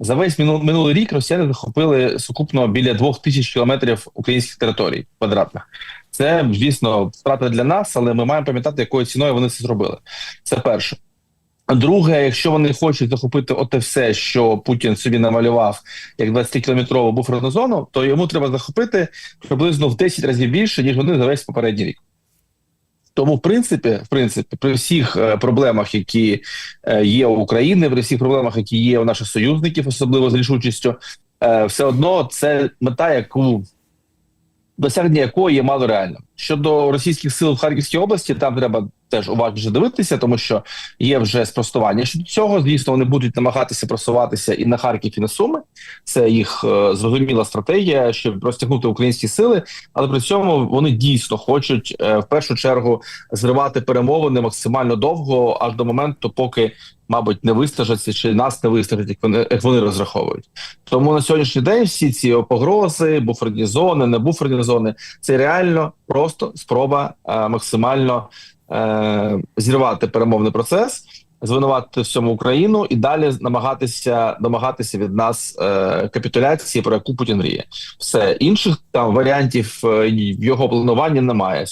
За весь минул- минулий рік росіяни захопили сукупно біля двох тисяч кілометрів українських територій квадратних. Це, звісно, втрата для нас, але ми маємо пам'ятати, якою ціною вони це зробили. Це перше. Друге, якщо вони хочуть захопити оте все, що Путін собі намалював як 20-кілометрову буферну зону, то йому треба захопити приблизно в 10 разів більше, ніж вони за весь попередній рік. Тому, в принципі, в принципі, при всіх е, проблемах, які е, є у України, при всіх проблемах, які є у наших союзників, особливо з рішучістю, е, все одно це мета, яку досягнення якої є мало реальним. Щодо російських сил в Харківській області, там треба теж уважніше дивитися, тому що є вже спростування щодо цього. Звісно, вони будуть намагатися просуватися і на Харків, і на Суми. Це їх е, зрозуміла стратегія, щоб розтягнути українські сили, але при цьому вони дійсно хочуть е, в першу чергу зривати перемовини максимально довго, аж до моменту, поки. Мабуть, не вистажаться чи нас не вистажать, як вони як вони розраховують. Тому на сьогоднішній день всі ці погрози, буферні зони, не буферні зони це реально просто спроба е, максимально е, зірвати перемовний процес, звинуватити всьому Україну і далі намагатися домагатися від нас е, капітуляції, про яку Путін мріє. Все інших там варіантів е, його планування немає.